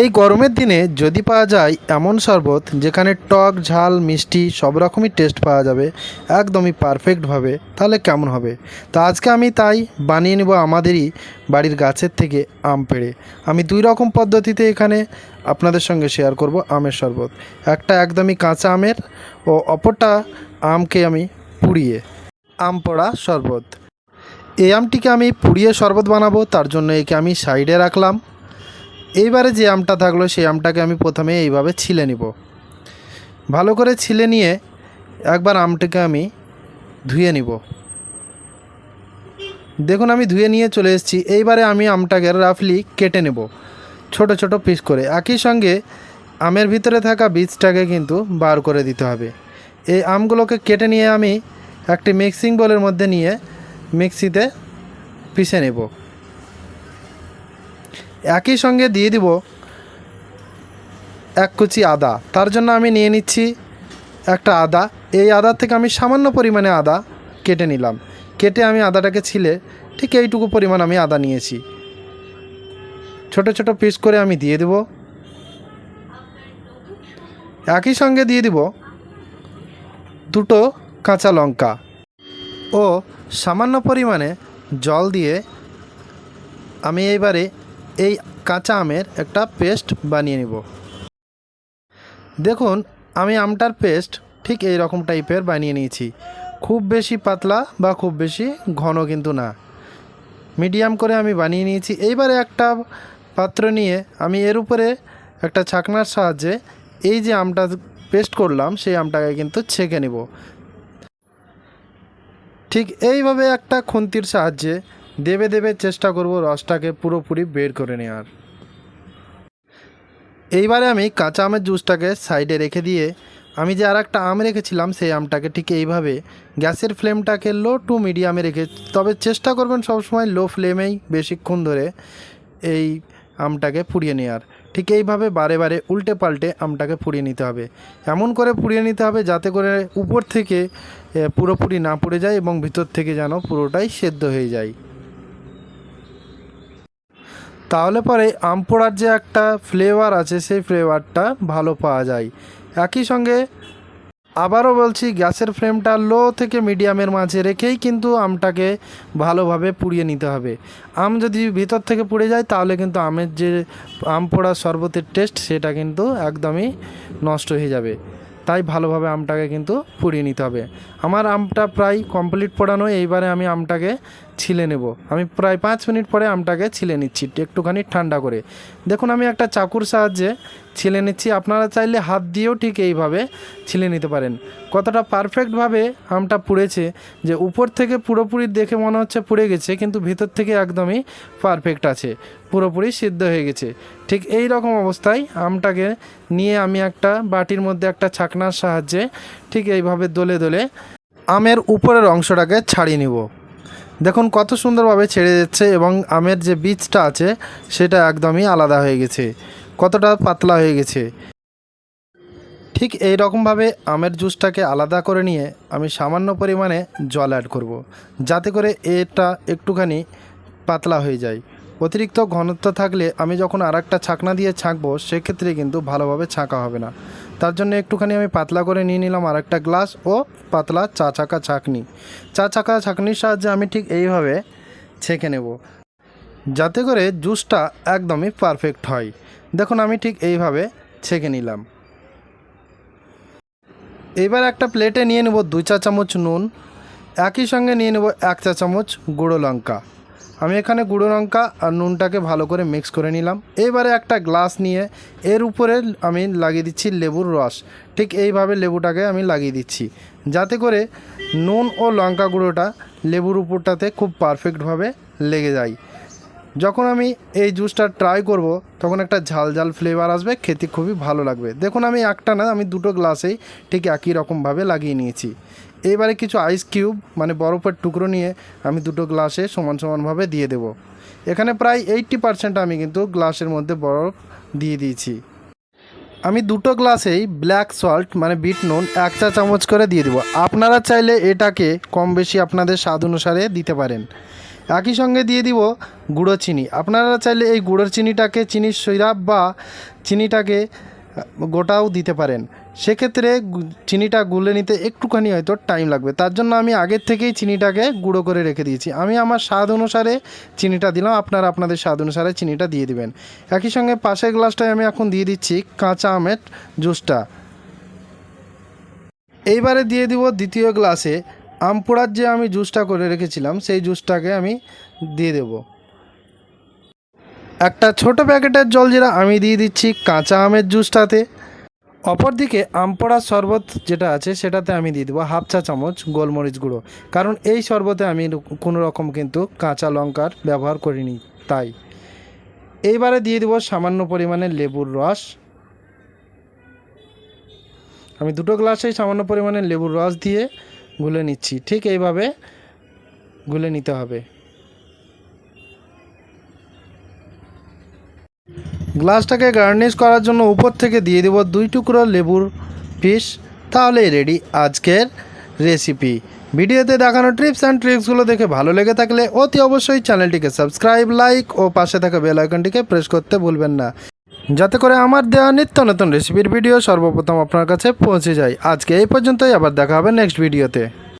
এই গরমের দিনে যদি পাওয়া যায় এমন শরবত যেখানে টক, ঝাল, মিষ্টি সব রকমই টেস্ট পাওয়া যাবে, একদমই পারফেক্টভাবে তাহলে কেমন হবে? তো আজকে আমি তাই বানিয়ে নেব আমাদেরই বাড়ির গাছের থেকে আম পেড়ে। আমি দুই রকম পদ্ধতিতে এখানে আপনাদের সঙ্গে শেয়ার করব আমের শরবত। একটা একদমই কাঁচা আমের ও অপরটা আমকে আমি পুড়িয়ে, আম পোড়া শরবত। এই আমটিকে আমি পুড়িয়ে শরবত বানাবো, তার জন্য একে আমি সাইডে রাখলাম। এইবারে যে আমটা থাকল, সেই আমটাকে আমি প্রথমে এইভাবে ছিলে নিব। ভালো করে ছিলে নিয়ে একবার আমটাকে আমি ধুয়ে নিব। দেখুন, আমি ধুয়ে নিয়ে চলে এসেছি। এইবারে আমি আমটাকে রাফলি কেটে নেব, ছোট ছোট পিস করে। একই সঙ্গে আমের ভিতরে থাকা বীজটাকে কিন্তু বার করে দিতে হবে। এই আমগুলোকে কেটে নিয়ে আমি একটি মিক্সিং বোলের মধ্যে নিয়ে মিক্সিতে পিষে নেব। একই সঙ্গে দিয়ে দিব এক কুচি আদা। তার জন্য আমি নিয়ে নিচ্ছি একটা আদা। এই আদা থেকে আমি সামান্য পরিমাণে আদা কেটে নিলাম। কেটে আমি আদাটাকে ছিলে ঠিক এইটুকু পরিমাণ আমি আদা নিয়েছি। ছোট ছোট পিস করে আমি দিয়ে দেব। একই সঙ্গে দিয়ে দিব দুটো কাঁচা লঙ্কা। ও সামান্য পরিমাণে জল দিয়ে আমি এইবারে এই কাঁচা আমের একটা পেস্ট বানিয়ে নিব। দেখুন, আমি আমটার পেস্ট ঠিক এই রকম টাইপের বানিয়ে নিয়েছি। খুব বেশি পাতলা বা খুব বেশি ঘন কিন্তু না। মিডিয়াম করে আমি বানিয়ে নিয়েছি। এইবারে একটা পাত্র নিয়ে আমি এর উপরে একটা ছাকনার সাহায্যে এই যে আমটা পেস্ট করলাম, সেই আমটাকে কিন্তু ছেঁকে নেব। ঠিক এইভাবে একটা খুন্তির সাহায্যে দেবে দেবে চেষ্টা করব রসটাকে পুরোপুরি বের করে নেওয়ার এইবারে আমি কাঁচা আমের জুসটাকে সাইডে রেখে দিয়ে আমি যে আর একটা আম রেখেছিলাম সেই আমটাকে ঠিক এইভাবে গ্যাসের ফ্লেমটাকে লো টু মিডিয়ামে রেখে, তবে চেষ্টা করবেন সবসময় লো ফ্লেমেই বেশিক্ষণ ধরে এই আমটাকে পুড়িয়ে নেওয়ার ঠিক এইভাবে বারে বারে উল্টে পাল্টে আমটাকে পুড়িয়ে নিতে হবে। এমন করে পুড়িয়ে নিতে হবে যাতে করে উপর থেকে পুরোপুরি না পুড়ে যায় এবং ভিতর থেকে যেন পুরোটাই সেদ্ধ হয়ে যায়। তাহলে পরে আম পোড়ার যে একটা ফ্লেভার আছে, সেই ফ্লেভারটা ভালো পাওয়া যায়। একই সঙ্গে আবারও বলছি, গ্যাসের ফ্লেমটা লো থেকে মিডিয়ামের মাঝে রেখেই কিন্তু আমটাকে ভালোভাবে পুড়িয়ে নিতে হবে। আম যদি ভিতর থেকে পুড়ে যায়, তাহলে কিন্তু আমের যে আম পোড়া শরবতের টেস্ট সেটা কিন্তু একদমই নষ্ট হয়ে যাবে। তাই ভালোভাবে আমটাকে কিন্তু পুড়িয়ে নিতে হবে। আমার আমটা প্রায় কমপ্লিট পোড়ানো, এইবারে আমি আমটাকে ছিলে নেব। আমি প্রায় পাঁচ মিনিট পরে আমটাকে ছিলে নিচ্ছি, একটুখানি ঠান্ডা করে। দেখুন, আমি একটা চাকুর সাহায্যে ছিলে নিচ্ছি। আপনারা চাইলে হাত দিয়েও ঠিক এইভাবে ছিলে নিতে পারেন। কতটা পারফেক্টভাবে আমটা পুড়েছে যে উপর থেকে পুরোপুরি দেখে মনে হচ্ছে পুড়ে গেছে, কিন্তু ভিতর থেকে একদমই পারফেক্ট আছে, পুরোপুরি সিদ্ধ হয়ে গেছে। ঠিক এই রকম অবস্থায় আমটাকে নিয়ে আমি একটা বাটির মধ্যে একটা ছাকনার সাহায্যে ঠিক এইভাবে দোলে দোলে আমের উপরের অংশটাকে ছাড়িয়ে নিব। দেখুন কত সুন্দরভাবে ছেড়ে যাচ্ছে এবং আমের যে বীজটা আছে, সেটা একদমই আলাদা হয়ে গেছে। কতটা পাতলা হয়ে গেছে। ঠিক এই রকমভাবে আমের জুসটাকে আলাদা করে নিয়ে আমি সামান্য পরিমাণে জল অ্যাড করব। যাতে করে এটা একটুখানি পাতলা হয়ে যায়। অতিরিক্ত ঘনত্ব থাকলে আমি যখন আর একটা ছাকনা দিয়ে ছাঁকবো, সেক্ষেত্রে কিন্তু ভালোভাবে ছাঁকা হবে না। তার জন্য একটুখানি আমি পাতলা করে নিয়ে নিলাম আর একটা গ্লাস ও পাতলা চা চাকা ছাঁকনি। চা চাকা ছাঁকনির সাহায্যে আমি ঠিক এইভাবে ছেঁকে নেব। যাতে করে জুসটা একদমই পারফেক্ট হয়। দেখুন, আমি ঠিক এইভাবে ছেঁকে নিলাম। এবার একটা প্লেটে নিয়ে নেব দুই চা চামচ নুন, একই সঙ্গে নিয়ে নেব এক চা চামচ গুঁড়ো লঙ্কা। আমি এখানে গুঁড়ো লঙ্কা আর নুনটাকে ভালো করে মিক্স করে নিলাম। এবারে একটা গ্লাস নিয়ে এর উপরে আমি লাগিয়ে দিচ্ছি লেবুর রস। ঠিক এইভাবে লেবুটাকে আমি লাগিয়ে দিচ্ছি। যাতে করে নুন ও লঙ্কা গুঁড়োটা লেবুর উপরটাতে খুব পারফেক্টভাবে লেগে যায়। যখন আমি এই জুসটা ট্রাই করব, তখন একটা ঝাল ঝাল ফ্লেভার আসবে, খেতে খুবই ভালো লাগবে। দেখুন, আমি একটা না, আমি দুটো গ্লাসেই ঠিক একই রকমভাবে লাগিয়ে নিয়েছি। এবারে কিছু আইস কিউব মানে বরফের টুকরো নিয়ে আমি দুটো গ্লাসে সমান সমানভাবে দিয়ে দেব। এখানে প্রায় এইট্টি পারসেন্ট আমি কিন্তু গ্লাসের মধ্যে বরফ দিয়ে দিয়েছি। আমি দুটো গ্লাসেই ব্ল্যাক সল্ট মানে বিট নুন এক চা চামচ করে দিয়ে দেবো। আপনারা চাইলে এটাকে কম বেশি আপনাদের স্বাদ অনুসারে দিতে পারেন। একই সঙ্গে দিয়ে দিব গুঁড়ো চিনি। আপনারা চাইলে এই গুঁড়োর চিনিটাকে চিনির সিরাপ বা চিনিটাকে গোটাও দিতে পারেন। সেক্ষেত্রে চিনিটা গুলে নিতে একটুখানি হয়তো টাইম লাগবে। তার জন্য আমি আগের থেকেই চিনিটাকে গুঁড়ো করে রেখে দিয়েছি। আমি আমার স্বাদ অনুসারে চিনিটা দিলাম, আপনারা আপনাদের স্বাদ অনুসারে চিনিটা দিয়ে দিবেন। একই সঙ্গে পাশের গ্লাসটায় আমি এখন দিয়ে দিচ্ছি কাঁচা আমের জুসটা। এইবারে দিয়ে দিব দ্বিতীয় গ্লাসে আম পোড়ার যে আমি জুসটা করে রেখেছিলাম, সেই জুসটাকে আমি দিয়ে দেব। একটা ছোট প্যাকেটের জলজিরা আমি দিয়ে দিচ্ছি কাঁচা আমের জুসটাতে। অপরদিকে আম পোড়ার শরবত যেটা আছে, সেটাতে আমি দিয়ে দেবো হাফ চা চামচ গোলমরিচ গুঁড়ো। কারণ এই শরবতে আমি কোনো রকম কিন্তু কাঁচা লঙ্কার ব্যবহার করিনি, তাই। এইবারে দিয়ে দেবো সামান্য পরিমাণে লেবুর রস। আমি দুটো গ্লাসেই সামান্য পরিমাণে লেবুর রস দিয়ে গুলে নিচ্ছি। ঠিক এইভাবে গুলে নিতে হবে। গ্লাসটাকে গার্নিশ করার জন্য উপর থেকে দিয়ে দেবো দুই টুকরো লেবুর পিস। তাহলেই রেডি আজকের রেসিপি। ভিডিওতে দেখানো ট্রিপস অ্যান্ড ট্রিক্সগুলো দেখে ভালো লেগে থাকলে অতি অবশ্যই চ্যানেলটিকে সাবস্ক্রাইব, লাইক ও পাশে থাকা বেল আইকনটিকে প্রেস করতে ভুলবেন না। যাতে করে আমার দেওয়া নিত্য নতুন রেসিপির ভিডিও সর্বপ্রথম আপনার কাছে পৌঁছে যায়। আজকে এই পর্যন্তই, আবার দেখা হবে নেক্সট ভিডিওতে